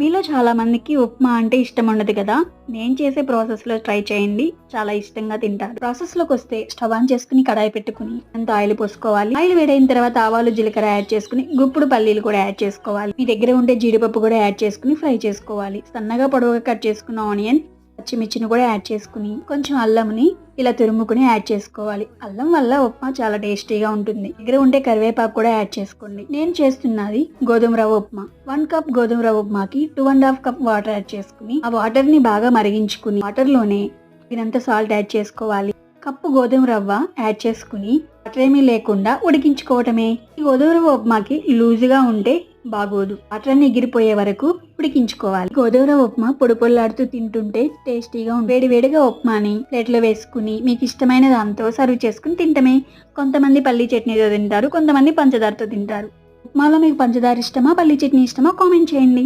మీలో చాలా మందికి ఉప్మా అంటే ఇష్టం ఉండదు కదా? నేను చేసే ప్రాసెస్లో ట్రై చేయండి. చాలా ఇష్టంగా తింటారు. ప్రాసెస్లోకి వస్తే స్టవ్ ఆన్ చేసుకుని కడాయి పెట్టుకుని అంత ఆయిల్ పోసుకోవాలి. ఆయిల్ వేడైన తర్వాత ఆవాలు జీలకర్ర యాడ్ చేసుకుని గుప్పుడు పల్లీలు కూడా యాడ్ చేసుకోవాలి. మీ దగ్గర ఉండే జీడిపప్పు కూడా యాడ్ చేసుకుని ఫ్రై చేసుకోవాలి. సన్నగా పొడవుగా కట్ చేసుకున్న ఆనియన్ పచ్చిమిర్చిని కూడా యాడ్ చేసుకుని కొంచెం అల్లంని ఇలా తురుముకుని యాడ్ చేసుకోవాలి. అల్లం వల్ల ఉప్మా చాలా టేస్టీగా ఉంటుంది. దగ్గర ఉంటే కరివేపాకు కూడా యాడ్ చేసుకోండి. నేను చేస్తున్నది గోధుమ రవ్వ ఉప్మా. వన్ కప్ గోధుమ రవ్వ ఉప్మాకి two and half cup water add చేసుకుని ఆ వాటర్ని బాగా మరిగించుకుని వాటర్లోనే ఇదంతా సాల్ట్ యాడ్ చేసుకోవాలి. కప్పు గోధుమ రవ్వ యాడ్ చేసుకుని వాటర్ ఏమీ లేకుండా ఉడికించుకోవటమే. ఈ గోధుమ రవ్వ ఉప్మాకి లూజుగా ఉంటే బాగోదు. అట్లనే ఎగిరిపోయే వరకు ఉడికించుకోవాలి. గోధుమ ఉప్మా పొడి పొల్లాడుతూ తింటుంటే టేస్టీగా వేడి వేడిగా ఉప్మాని ప్లేట్లో వేసుకుని మీకు ఇష్టమైన దాంతో సర్వ్ చేసుకుని తింటమే. కొంతమంది పల్లి చట్నీతో తింటారు కొంతమంది పంచదారతో తింటారు. ఉప్మాలో మీకు పంచదార ఇష్టమా పల్లి చట్నీ ఇష్టమా కామెంట్ చేయండి.